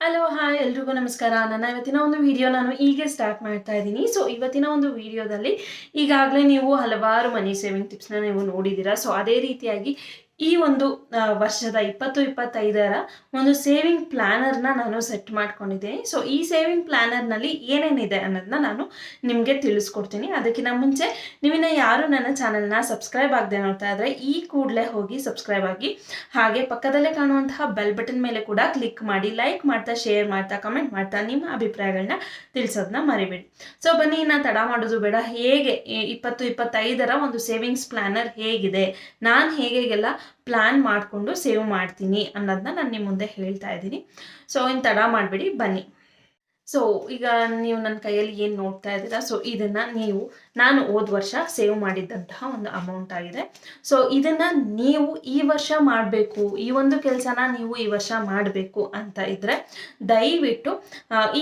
Hello hi ಎಲ್ರಿಗೂ ನಮಸ್ಕಾರ. ನನ್ನ ಇವತ್ತಿನ ಒಂದು ವಿಡಿಯೋ ನಾನು ಈಗ ಸ್ಟಾರ್ಟ್ ಮಾಡ್ತಾ ಇದ್ದೀನಿ. ಸೊ ಇವತ್ತಿನ ಒಂದು ವಿಡಿಯೋದಲ್ಲಿ ಈಗಾಗಲೇ ನೀವು ಹಲವಾರು ಮನಿ ಸೇವಿಂಗ್ ಟಿಪ್ಸ್ನ ನೀವು ನೋಡಿದ್ದೀರಾ. ಸೊ ಅದೇ ರೀತಿಯಾಗಿ ಈ ಒಂದು ವರ್ಷದ ಇಪ್ಪತ್ತು, ಇಪ್ಪತ್ತೈದರ ಒಂದು ಸೇವಿಂಗ್ ಪ್ಲ್ಯಾನರ್ನ ನಾನು ಸೆಟ್ ಮಾಡ್ಕೊಂಡಿದ್ದೀನಿ. ಸೊ ಈ ಸೇವಿಂಗ್ ಪ್ಲ್ಯಾನರ್ನಲ್ಲಿ ಏನೇನಿದೆ ಅನ್ನೋದನ್ನ ನಾನು ನಿಮಗೆ ತಿಳಿಸ್ಕೊಡ್ತೀನಿ. ಅದಕ್ಕಿಂತ ಮುಂಚೆ ನೀವಿನ್ನ ಯಾರು ನನ್ನ ಚಾನಲ್ನ ಸಬ್ಸ್ಕ್ರೈಬ್ ಆಗದೆ ನೋಡ್ತಾ ಇದ್ರೆ, ಈ ಕೂಡಲೇ ಹೋಗಿ ಸಬ್ಸ್ಕ್ರೈಬ್ ಆಗಿ, ಹಾಗೆ ಪಕ್ಕದಲ್ಲೇ ಕಾಣುವಂತಹ ಬೆಲ್ ಬಟನ್ ಮೇಲೆ ಕೂಡ ಕ್ಲಿಕ್ ಮಾಡಿ ಲೈಕ್ ಮಾಡ್ತಾ ಶೇರ್ ಮಾಡ್ತಾ ಕಮೆಂಟ್ ಮಾಡ್ತಾ ನಿಮ್ಮ ಅಭಿಪ್ರಾಯಗಳನ್ನ ತಿಳಿಸೋದನ್ನ ಮರಿಬೇಡಿ. ಸೊ ಬನ್ನಿ ನಾ ತಡ ಮಾಡೋದು ಬೇಡ. ಹೇಗೆ ಇಪ್ಪತ್ತು, ಇಪ್ಪತ್ತೈದರ ಒಂದು ಸೇವಿಂಗ್ಸ್ ಪ್ಲಾನರ್ ಹೇಗಿದೆ? ನಾನು ಹೇಗೆಲ್ಲ ಪ್ಲ್ಯಾನ್ ಮಾಡಿಕೊಂಡು ಸೇವ್ ಮಾಡ್ತೀನಿ ಅನ್ನೋದನ್ನ ನಾನು ನಿಮ್ಮ ಮುಂದೆ ಹೇಳ್ತಾ ಇದ್ದೀನಿ. ಸೊ ಇನ್ನು ತಡ ಮಾಡಬೇಡಿ, ಬನ್ನಿ. ಸೊ ಈಗ ನೀವು ನನ್ನ ಕೈಯಲ್ಲಿ ಏನು ನೋಡ್ತಾ ಇದ್ದೀರಾ? ಸೊ ಇದನ್ನು ನೀವು, ನಾನು ಹೋದ ವರ್ಷ ಸೇವ್ ಮಾಡಿದ್ದಂತಹ ಒಂದು ಅಮೌಂಟ್ ಆಗಿದೆ. ಸೊ ಇದನ್ನು ನೀವು ಈ ವರ್ಷ ಮಾಡಬೇಕು, ಈ ಒಂದು ಕೆಲಸನ ನೀವು ಈ ವರ್ಷ ಮಾಡಬೇಕು ಅಂತ ಇದ್ದರೆ ದಯವಿಟ್ಟು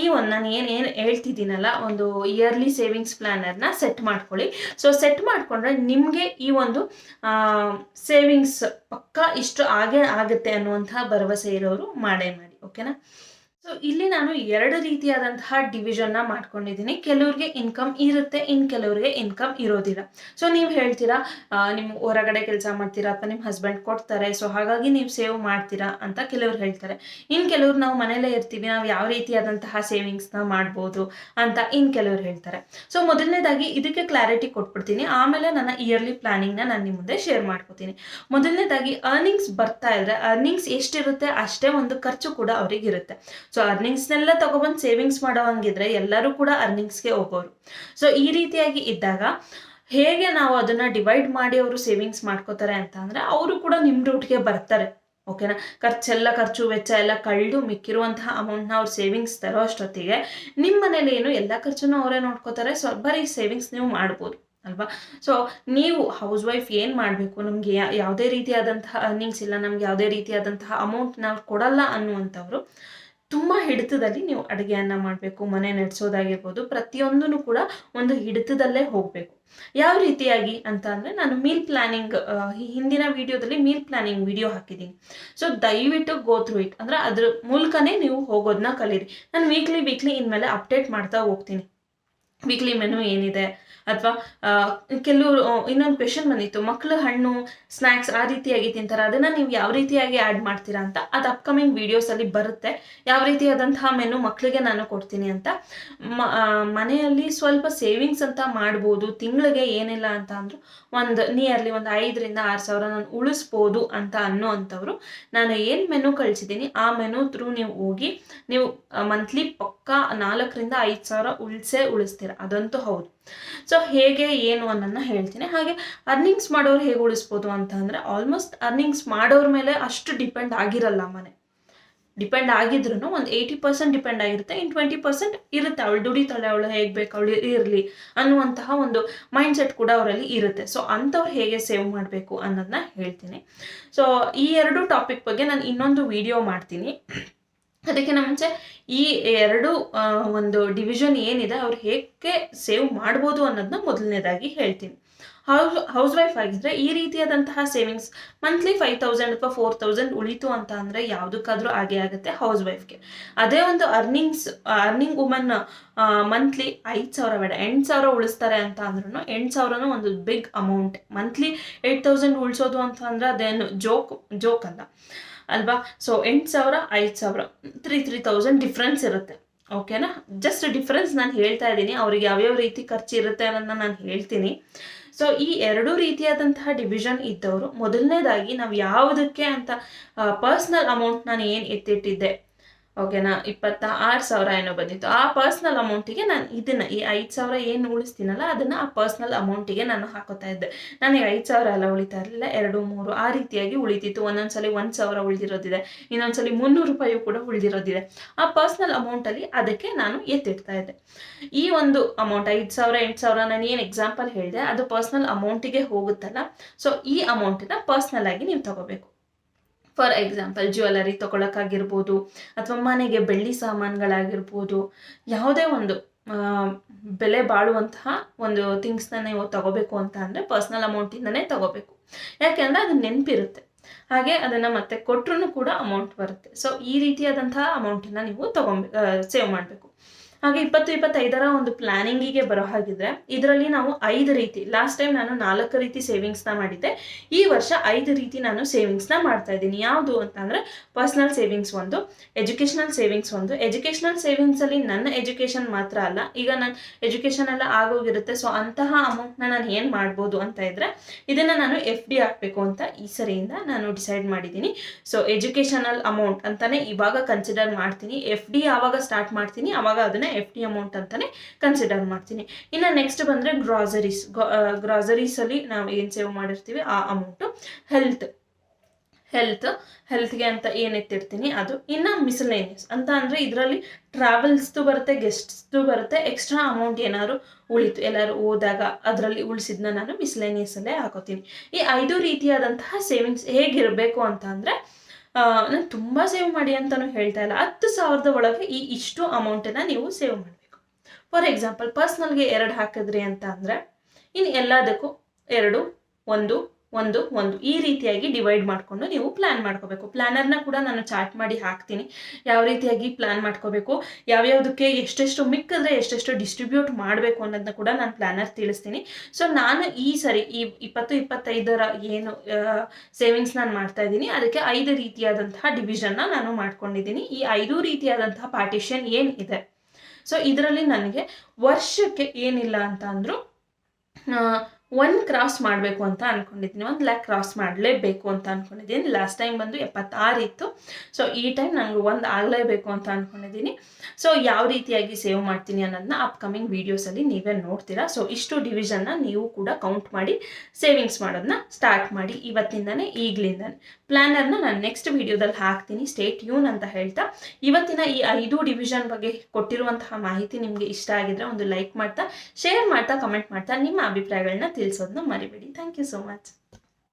ಈ ಒಂದು ನಾನು ಏನು ಏನು ಹೇಳ್ತಿದ್ದೀನಲ್ಲ, ಒಂದು ಇಯರ್ಲಿ ಸೇವಿಂಗ್ಸ್ ಪ್ಲ್ಯಾನರ್ನ ಸೆಟ್ ಮಾಡ್ಕೊಳ್ಳಿ. ಸೊ ಸೆಟ್ ಮಾಡಿಕೊಂಡ್ರೆ ನಿಮಗೆ ಈ ಒಂದು ಸೇವಿಂಗ್ಸ್ ಪಕ್ಕ ಇಷ್ಟು ಆಗೇ ಆಗುತ್ತೆ ಅನ್ನುವಂತಹ ಭರವಸೆ ಇರೋರು ಮಾಡೇ ಮಾಡಿ ಓಕೆನಾ ಸೊ ಇಲ್ಲಿ ನಾನು ಎರಡು ರೀತಿಯಾದಂತಹ ಡಿವಿಷನ್ನ ಮಾಡ್ಕೊಂಡಿದ್ದೀನಿ. ಕೆಲವ್ರಿಗೆ ಇನ್ಕಮ್ ಇರುತ್ತೆ, ಇನ್ ಕೆಲವ್ರಿಗೆ ಇನ್ಕಮ್ ಇರೋದಿಲ್ಲ. ಸೊ ನೀವು ಹೇಳ್ತೀರಾ ನಿಮ್ ನಿಮ್ಮ ಹೊರಗಡೆ ಕೆಲಸ ಮಾಡ್ತೀರಾ ಅಥವಾ ನಿಮ್ಮ ಹಸ್ಬೆಂಡ್ ಕೊಡ್ತಾರೆ ಸೊ ಹಾಗಾಗಿ ನೀವು ಸೇವ್ ಮಾಡ್ತೀರಾ ಅಂತ ಕೆಲವ್ರು ಹೇಳ್ತಾರೆ. ಇನ್ ಕೆಲವ್ರು ನಾವು ಮನೇಲೇ ಇರ್ತೀವಿ, ನಾವು ಯಾವ ರೀತಿಯಾದಂತಹ ಸೇವಿಂಗ್ಸ್ನ ಮಾಡ್ಬೋದು ಅಂತ ಇನ್ ಕೆಲವ್ರು ಹೇಳ್ತಾರೆ. ಸೊ ಮೊದಲನೇದಾಗಿ ಇದಕ್ಕೆ ಕ್ಲಾರಿಟಿ ಕೊಟ್ಬಿಡ್ತೀನಿ. ಆಮೇಲೆ ನನ್ನ ಇಯರ್ಲಿ ಪ್ಲಾನಿಂಗ್ನ ನಾನು ನಿಮ್ಮ ಮುಂದೆ ಶೇರ್ ಮಾಡ್ಕೋತೀನಿ. ಮೊದಲನೇದಾಗಿ ಅರ್ನಿಂಗ್ಸ್ ಬರ್ತಾ ಇದ್ರೆ ಅರ್ನಿಂಗ್ಸ್ ಎಷ್ಟಿರುತ್ತೆ ಅಷ್ಟೇ ಒಂದು ಖರ್ಚು ಕೂಡ ಅವ್ರಿಗೆ ಇರುತ್ತೆ ಸೊ ಅರ್ನಿಂಗ್ಸ್ನೆಲ್ಲ ತಗೊಬಂದು ಸೇವಿಂಗ್ಸ್ ಮಾಡೋ ಹಂಗಿದ್ರೆ ಎಲ್ಲರೂ ಕೂಡ ಅರ್ನಿಂಗ್ಸ್ಗೆ ಹೋಗೋರು. ಸೊ ಈ ರೀತಿಯಾಗಿ ಇದ್ದಾಗ ಹೇಗೆ ನಾವು ಅದನ್ನ ಡಿವೈಡ್ ಮಾಡಿ ಅವರು ಸೇವಿಂಗ್ಸ್ ಮಾಡ್ಕೋತಾರೆ ಅಂತ ಅಂದ್ರೆ ಅವರು ಕೂಡ ನಿಮ್ಮ ರೂಟ್ಗೆ ಬರ್ತಾರೆ. ಓಕೆನಾ ಖರ್ಚೆಲ್ಲ ಖರ್ಚು ವೆಚ್ಚ ಎಲ್ಲ ಕಳೆದು ಮಿಕ್ಕಿರುವಂತಹ ಅಮೌಂಟ್ನ ಅವ್ರು ಸೇವಿಂಗ್ಸ್ ತರೋ ಅಷ್ಟೊತ್ತಿಗೆ ನಿಮ್ಮ ಮನೇಲಿ ಏನು ಎಲ್ಲ ಖರ್ಚನ್ನು ಅವರೇ ನೋಡ್ಕೋತಾರೆ. ಸೊ ಬರೀ ಸೇವಿಂಗ್ಸ್ ನೀವು ಮಾಡ್ಬೋದು. ಅಲ್ವಾ? ಸೊ ನೀವು ಹೌಸ್ ವೈಫ್ ಏನು ಮಾಡಬೇಕು? ನಮಗೆ ಯಾವುದೇ ರೀತಿಯಾದಂತಹ ಅರ್ನಿಂಗ್ಸ್ ಇಲ್ಲ. ನಮ್ಗೆ ಯಾವುದೇ ರೀತಿಯಾದಂತಹ ಅಮೌಂಟ್ ನಾವು ಕೊಡಲ್ಲ ಅನ್ನುವಂಥವ್ರು ತುಂಬ ಹಿಡಿತದಲ್ಲಿ ನೀವು ಅಡುಗೆಯನ್ನು ಮಾಡಬೇಕು, ಮನೆ ನಡೆಸೋದಾಗಿರ್ಬೋದು ಪ್ರತಿಯೊಂದೂ ಕೂಡ ಒಂದು ಹಿಡಿತದಲ್ಲೇ ಹೋಗಬೇಕು. ಯಾವ ರೀತಿಯಾಗಿ ಅಂತ ಅಂದರೆ ನಾನು ಮೀಲ್ ಪ್ಲಾನಿಂಗ್ ಹಿಂದಿನ ವಿಡಿಯೋದಲ್ಲಿ ಮೀಲ್ ಪ್ಲಾನಿಂಗ್ ವಿಡಿಯೋ ಹಾಕಿದ್ದೀನಿ. ಸೊ ದಯವಿಟ್ಟು ಗೋ ಥ್ರೂ ಇಟ್ ಅಂದರೆ ಅದ್ರ ಮೂಲಕನೇ ನೀವು ಹೋಗೋದನ್ನ ಕಲೀರಿ. ನಾನು ವೀಕ್ಲಿ ವೀಕ್ಲಿ ಇನ್ಮೇಲೆ ಅಪ್ಡೇಟ್ ಮಾಡ್ತಾ ಹೋಗ್ತೀನಿ. ವೀಕ್ಲಿ ಮೆನು ಏನಿದೆ? ಅಥವಾ ಕೆಲವರು ಇನ್ನೊಂದು ಕ್ವೆಶನ್ ಬಂದಿತ್ತು ಮಕ್ಕಳು ಹಣ್ಣು ಸ್ನ್ಯಾಕ್ಸ್ ಆ ರೀತಿಯಾಗಿ ತಿಂತಾರೆ? ಅದನ್ನು ನೀವು ಯಾವ ರೀತಿಯಾಗಿ ಆ್ಯಡ್ ಮಾಡ್ತೀರಾ ಅಂತ ಅದು ಅಪ್ಕಮಿಂಗ್ ವೀಡಿಯೋಸಲ್ಲಿ ಬರುತ್ತೆ. ಯಾವ ರೀತಿಯಾದಂತಹ ಮೆನು ಮಕ್ಕಳಿಗೆ ನಾನು ಕೊಡ್ತೀನಿ ಅಂತ. ಮನೆಯಲ್ಲಿ ಸ್ವಲ್ಪ ಸೇವಿಂಗ್ಸ್ ಅಂತ ಮಾಡ್ಬೋದು, ತಿಂಗಳಿಗೆ ಏನಿಲ್ಲ ಅಂತ ಅಂದರೂ, ಒಂದು ನಿಯರ್ಲಿ ಒಂದು ಐದರಿಂದ ಆರು ಸಾವಿರ ನಾನು ಉಳಿಸ್ಬೋದು ಅಂತ ಅನ್ನೋ ಅಂಥವ್ರು ನಾನು ಏನು ಮೆನು ಕಳಿಸಿದ್ದೀನಿ, ಆ ಮೆನು ಥ್ರೂ ನೀವು ಹೋಗಿ, ನೀವು ಮಂತ್ಲಿ ಪಕ್ಕಾ ನಾಲ್ಕರಿಂದ ಐದು ಸಾವಿರ ಉಳಿಸೇ ಉಳಿಸ್ತೀರ? ಅದಂತೂ ಹೌದು. ಸೊ ಹೇಗೆ, ಏನು ಅನ್ನೋದನ್ನ ಹೇಳ್ತೀನಿ. ಹಾಗೆ ಅರ್ನಿಂಗ್ಸ್ ಮಾಡೋರು ಹೇಗೆ ಉಳಿಸ್ಬೋದು ಅಂತ ಅಂದರೆ ಆಲ್ಮೋಸ್ಟ್ ಅರ್ನಿಂಗ್ಸ್ ಮಾಡೋರ ಮೇಲೆ ಅಷ್ಟು ಡಿಪೆಂಡ್ ಆಗಿರಲ್ಲ ಮನೆ. ಡಿಪೆಂಡ್ ಆಗಿದ್ರು ಒಂದು ಏಯ್ಟಿ ಪರ್ಸೆಂಟ್ ಡಿಪೆಂಡ್ ಆಗಿರುತ್ತೆ. ಇನ್ನು ಟ್ವೆಂಟಿ ಪರ್ಸೆಂಟ್ ಇರುತ್ತೆ. ಅವಳು ದುಡಿತಾಳೆ, ಅವಳು ಹೇಗೆ ಬೇಕು, ಅವಳು ಇರಲಿ ಅನ್ನುವಂತಹ ಒಂದು ಮೈಂಡ್ ಸೆಟ್ ಕೂಡ ಅವರಲ್ಲಿ ಇರುತ್ತೆ. ಸೊ ಅಂಥವ್ರು ಹೇಗೆ ಸೇವ್ ಮಾಡಬೇಕು ಅನ್ನೋದನ್ನ ಹೇಳ್ತೀನಿ. ಸೊ ಈ ಎರಡು ಟಾಪಿಕ್ ಬಗ್ಗೆ ನಾನು ಇನ್ನೊಂದು ವಿಡಿಯೋ ಮಾಡ್ತೀನಿ. ಅದಕ್ಕಿಂತ ಮುಂಚೆ ಈ ಎರಡು ಒಂದು ಡಿವಿಷನ್ ಏನಿದೆ ಅವ್ರು ಹೇಗೆ ಸೇವ್ ಮಾಡ್ಬೋದು ಅನ್ನೋದನ್ನ ಮೊದಲನೇದಾಗಿ ಹೇಳ್ತೀನಿ. ಹೌಸ್ ಹೌಸ್ ವೈಫ್ ಆಗಿದ್ರೆ ಈ ರೀತಿಯಾದಂತಹ ಸೇವಿಂಗ್ಸ್ ಮಂತ್ಲಿ ಫೈವ್ ತೌಸಂಡ್ ಅಥವಾ ಫೋರ್ ತೌಸಂಡ್ ಉಳಿತು ಅಂತ ಅಂದರೆ ಯಾವುದಕ್ಕಾದ್ರೂ ಆಗೇ ಆಗುತ್ತೆ ಹೌಸ್ ವೈಫ್ಗೆ ಅದೇ ಒಂದು ಅರ್ನಿಂಗ್ಸ್ ಅರ್ನಿಂಗ್ ವುಮನ್ ಮಂತ್ಲಿ ಐದು ಸಾವಿರ ಬೇಡ, ಎಂಟು ಸಾವಿರ ಉಳಿಸ್ತಾರೆ ಅಂತ ಅಂದ್ರೂ ಎಂಟು ಸಾವಿರನೂ ಒಂದು big amount monthly eight thousand ಉಳಿಸೋದು ಅಂತ ಅಂದ್ರೆ ಅದೇನು ಜೋಕ್ ಜೋಕ್ ಅಲ್ಲ. ಅಲ್ವಾ? ಸೊ ಎಂಟು ಸಾವಿರ, ಐದು ಸಾವಿರ ತ್ರೀ ತ್ರೀ ತೌಸಂಡ್ ಡಿಫ್ರೆನ್ಸ್ ಇರುತ್ತೆ. ಓಕೆನಾ ಜಸ್ಟ್ ಡಿಫ್ರೆನ್ಸ್ ನಾನು ಹೇಳ್ತಾ ಇದ್ದೀನಿ. ಅವ್ರಿಗೆ ಯಾವ್ಯಾವ ರೀತಿ ಖರ್ಚು ಇರುತ್ತೆ ಅನ್ನೋದನ್ನ ನಾನು ಹೇಳ್ತೀನಿ. ಸೊ ಈ ಎರಡೂ ರೀತಿಯಾದಂತಹ ಡಿವಿಷನ್ ಇದ್ದವರು, ಮೊದಲನೇದಾಗಿ ನಾವು ಯಾವುದಕ್ಕೆ ಅಂತ ಪರ್ಸ್ನಲ್ ಅಮೌಂಟ್ ನಾನು ಏನು ಎತ್ತಿಟ್ಟಿದ್ದೆ? ಓಕೆನಾ? ಇಪ್ಪತ್ತ ಆರು ಸಾವಿರ ಏನೋ ಬಂದಿತ್ತು. ಆ ಪರ್ಸ್ನಲ್ ಅಮೌಂಟಿಗೆ ನಾನು ಇದನ್ನು ಈ ಐದು ಸಾವಿರ ಏನು ಉಳಿಸ್ತೀನಲ್ಲ, ಅದನ್ನು ಆ ಪರ್ಸ್ನಲ್ ಅಮೌಂಟಿಗೆ ನಾನು ಹಾಕೋತಾ ಇದ್ದೆ. ನನಗೆ ಐದು ಸಾವಿರ ಎಲ್ಲ ಉಳಿತಾ ಇರಲಿಲ್ಲ, ಎರಡು, ಮೂರು, ಆ ರೀತಿಯಾಗಿ ಉಳಿತಿತ್ತು. ಒಂದೊಂದ್ಸಲಿ ಒಂದು ಸಾವಿರ ಉಳಿದಿರೋದಿದೆ, ಇನ್ನೊಂದ್ಸಲಿ ಮುನ್ನೂರು ರೂಪಾಯಿ ಕೂಡ ಉಳಿದಿರೋದಿದೆ. ಆ ಪರ್ಸ್ನಲ್ ಅಮೌಂಟಲ್ಲಿ ಅದಕ್ಕೆ ನಾನು ಎತ್ತಿಡ್ತಾ ಇದ್ದೆ. ಈ ಒಂದು ಅಮೌಂಟ್ ಐದು ಸಾವಿರ, ಎಂಟು ಸಾವಿರ, ನಾನು ಏನು ಎಕ್ಸಾಂಪಲ್ ಹೇಳಿದೆ, ಅದು ಪರ್ಸ್ನಲ್ ಅಮೌಂಟಿಗೆ ಹೋಗುತ್ತಲ್ಲ ಸೊ ಈ ಅಮೌಂಟನ್ನು ಪರ್ಸ್ನಲ್ ಆಗಿ ನೀವು ತಗೋಬೇಕು. ಫಾರ್ ಎಕ್ಸಾಂಪಲ್ ಜ್ಯುವೆಲರಿ ತೊಗೊಳಕ್ಕಾಗಿರ್ಬೋದು ಅಥವಾ ಮನೆಗೆ ಬೆಳ್ಳಿ ಸಾಮಾನುಗಳಾಗಿರ್ಬೋದು, ಯಾವುದೇ ಒಂದು ಬೆಲೆ ಬಾಳುವಂತಹ ಒಂದು ಥಿಂಗ್ಸ್ನ ನೀವು ತಗೋಬೇಕು ಅಂತ ಅಂದರೆ ಪರ್ಸ್ನಲ್ ಅಮೌಂಟಿಂದನೇ ತಗೋಬೇಕು. ಯಾಕೆಂದರೆ ಅದು ನೆನಪಿರುತ್ತೆ. ಹಾಗೆ ಅದನ್ನು ಮತ್ತೆ ಕೊಟ್ಟರು ಕೂಡ ಅಮೌಂಟ್ ಬರುತ್ತೆ. ಸೊ ಈ ರೀತಿಯಾದಂತಹ ಅಮೌಂಟನ್ನು ನೀವು ತಗೊಂಬ ಸೇವ್ ಮಾಡಬೇಕು. ಹಾಗೆ ಇಪ್ಪತ್ತು ಇಪ್ಪತ್ತೈದರ ಒಂದು ಪ್ಲಾನಿಂಗಿಗೆ ಬರೋ ಹಾಗಿದ್ರೆ ಇದರಲ್ಲಿ ನಾವು ಐದು ರೀತಿ ಲಾಸ್ಟ್ ಟೈಮ್ ನಾನು ನಾಲ್ಕು ರೀತಿ ಸೇವಿಂಗ್ಸ್ನ ಮಾಡಿದ್ದೆ. ಈ ವರ್ಷ ಐದು ರೀತಿ ನಾನು ಸೇವಿಂಗ್ಸ್ನ ಮಾಡ್ತಾ ಇದ್ದೀನಿ. ಯಾವುದು ಅಂತಂದರೆ ಪರ್ಸ್ನಲ್ ಸೇವಿಂಗ್ಸ್ ಒಂದು ಎಜುಕೇಷನಲ್ ಸೇವಿಂಗ್ಸ್ ಒಂದು. ಎಜುಕೇಷನಲ್ ಸೇವಿಂಗ್ಸಲ್ಲಿ ನನ್ನ ಎಜುಕೇಷನ್ ಮಾತ್ರ ಅಲ್ಲ, ಈಗ ನನ್ನ ಎಜುಕೇಷನ್ ಎಲ್ಲ ಆಗೋಗಿರುತ್ತೆ ಸೊ ಅಂತಹ ಅಮೌಂಟ್ನ ನಾನು ಏನು ಮಾಡ್ಬೋದು ಅಂತ ಇದ್ದರೆ ಇದನ್ನು ನಾನು ಎಫ್ ಡಿ ಹಾಕಬೇಕು ಅಂತ ಈ ಸರಿಯಿಂದ ನಾನು ಡಿಸೈಡ್ ಮಾಡಿದ್ದೀನಿ. ಸೊ ಎಜುಕೇಷನಲ್ ಅಮೌಂಟ್ ಅಂತಲೇ ಇವಾಗ ಕನ್ಸಿಡರ್ ಮಾಡ್ತೀನಿ. ಎಫ್ ಡಿ ಯಾವಾಗ ಸ್ಟಾರ್ಟ್ ಮಾಡ್ತೀನಿ ಅವಾಗ ಅದನ್ನು ಎಫ್ ಡಿ ಅಮೌಂಟ್ ಅಂತಲೇ ಕನ್ಸಿಡರ್ ಮಾಡ್ತೀನಿ. ಇನ್ನು ನೆಕ್ಸ್ಟ್ ಬಂದರೆ ಗ್ರಾಸರೀಸ್ ಗ್ರಾಸರೀಸಲ್ಲಿ ನಾವು ಏನು ಸೇವ್ ಮಾಡಿರ್ತೀವಿ? ಆ ಅಮೌಂಟು ಹೆಲ್ತ್ ಹೆಲ್ತ್ ಹೆಲ್ತ್ಗೆ ಅಂತ ಏನು ಎತ್ತಿರ್ತೀನಿ? ಅದು ಇನ್ನು ಮಿಸಲೇನಿಯಸ್ ಅಂತ ಅಂದರೆ ಇದರಲ್ಲಿ ಟ್ರಾವೆಲ್ಸ್ದು ಬರುತ್ತೆ ಗೆಸ್ಟ್ಸ್ದು ಬರುತ್ತೆ ಎಕ್ಸ್ಟ್ರಾ ಅಮೌಂಟ್ ಏನಾದ್ರು ಉಳಿತು. ಎಲ್ಲರೂ ಹೋದಾಗ ಅದರಲ್ಲಿ ಉಳಿಸಿದ್ನ ನಾನು ಮಿಸ್ಲೇನಿಯಸಲ್ಲೇ ಹಾಕೋತೀನಿ. ಈ ಐದು ರೀತಿಯಾದಂತಹ ಸೇವಿಂಗ್ಸ್ ಹೇಗಿರಬೇಕು ಅಂತ ಅಂದರೆ ನಾನು ತುಂಬ ಸೇವ್ ಮಾಡಿ ಅಂತಲೂ ಹೇಳ್ತಾ ಇಲ್ಲ. ಹತ್ತು ಸಾವಿರದ ಒಳಗೆ ಈ ಇಷ್ಟು ಅಮೌಂಟನ್ನು ನೀವು ಸೇವ್ ಮಾಡಬೇಕು. ಫಾರ್ ಎಕ್ಸಾಂಪಲ್ ಪರ್ಸ್ನಲ್ಗೆ ಎರಡು ಹಾಕಿದ್ರಿ ಅಂತ ಅಂದರೆ ಇನ್ನು ಎಲ್ಲದಕ್ಕೂ ಎರಡು, ಒಂದು ಒಂದು ಒಂದು. ಈ ರೀತಿಯಾಗಿ ಡಿವೈಡ್ ಮಾಡಿಕೊಂಡು ನೀವು ಪ್ಲ್ಯಾನ್ ಮಾಡ್ಕೋಬೇಕು. ಪ್ಲ್ಯಾನರ್ನ ಕೂಡ ನಾನು ಚಾರ್ಟ್ ಮಾಡಿ ಹಾಕ್ತೀನಿ. ಯಾವ ರೀತಿಯಾಗಿ ಪ್ಲ್ಯಾನ್ ಮಾಡ್ಕೋಬೇಕು, ಯಾವ್ಯಾವುದಕ್ಕೆ ಎಷ್ಟೆಷ್ಟು ಮಿಕ್ಕಿದ್ರೆ ಎಷ್ಟೆಷ್ಟು ಡಿಸ್ಟ್ರಿಬ್ಯೂಟ್ ಮಾಡಬೇಕು ಅನ್ನೋದನ್ನ ಕೂಡ ನಾನು ಪ್ಲ್ಯಾನರ್ ತಿಳಿಸ್ತೀನಿ. ಸೊ ನಾನು ಈ ಸರಿ, ಈ ಇಪ್ಪತ್ತು, ಇಪ್ಪತ್ತೈದರ ಏನು ಸೇವಿಂಗ್ಸ್ ನಾನು ಮಾಡ್ತಾ ಇದ್ದೀನಿ. ಅದಕ್ಕೆ ಐದು ರೀತಿಯಾದಂತಹ ಡಿವಿಷನ್ನ ನಾನು ಮಾಡ್ಕೊಂಡಿದ್ದೀನಿ. ಈ ಐದು ರೀತಿಯಾದಂತಹ ಪಾರ್ಟಿಷನ್ ಏನಿದೆ? ಸೊ ಇದರಲ್ಲಿ ನನಗೆ ವರ್ಷಕ್ಕೆ ಏನಿಲ್ಲ ಅಂತ ಅಂದರೂ ಒನ್ ಕ್ರಾಸ್ ಮಾಡಬೇಕು ಅಂತ ಅಂದ್ಕೊಂಡಿದ್ದೀನಿ ಒಂದು ಲ್ಯಾಕ್ ಕ್ರಾಸ್ ಮಾಡಲೇಬೇಕು ಅಂತ ಅಂದ್ಕೊಂಡಿದ್ದೀನಿ ಲಾಸ್ಟ್ ಟೈಮ್ ಬಂದು ಎಪ್ಪತ್ತಾರು ಇತ್ತು. ಸೊ ಈ ಟೈಮ್ ನನಗೆ ಒಂದು ಆಗಲೇಬೇಕು ಅಂತ ಅಂದ್ಕೊಂಡಿದ್ದೀನಿ ಸೊ ಯಾವ ರೀತಿಯಾಗಿ ಸೇವ್ ಮಾಡ್ತೀನಿ ಅನ್ನೋದನ್ನ ಅಪ್ಕಮಿಂಗ್ ವೀಡಿಯೋಸಲ್ಲಿ ನೀವೇ ನೋಡ್ತೀರಾ. ಸೊ ಇಷ್ಟು ಡಿವಿಷನ್ನ ನೀವು ಕೂಡ ಕೌಂಟ್ ಮಾಡಿ ಸೇವಿಂಗ್ಸ್ ಮಾಡೋದನ್ನ ಸ್ಟಾರ್ಟ್ ಮಾಡಿ ಇವತ್ತಿಂದನೇ ಈಗಲಿಂದನೇ. ಪ್ಲ್ಯಾನರ್ನ ನಾನು ನೆಕ್ಸ್ಟ್ ವೀಡಿಯೋದಲ್ಲಿ ಹಾಕ್ತೀನಿ. ಸ್ಟೇಟ್ ಯೂನ್ ಅಂತ ಹೇಳ್ತಾ. ಇವತ್ತಿನ ಈ ಐದು ಡಿವಿಷನ್ ಬಗ್ಗೆ ಕೊಟ್ಟಿರುವಂತಹ ಮಾಹಿತಿ ನಿಮಗೆ ಇಷ್ಟ ಆಗಿದ್ರೆ ಒಂದು ಲೈಕ್ ಮಾಡ್ತಾ ಶೇರ್ ಮಾಡ್ತಾ ಕಮೆಂಟ್ ಮಾಡ್ತಾ ನಿಮ್ಮ ಅಭಿಪ್ರಾಯಗಳನ್ನ ತಿಳಿಸೋದನ್ನ ಮರಿಬೇಡಿ. Thank you so much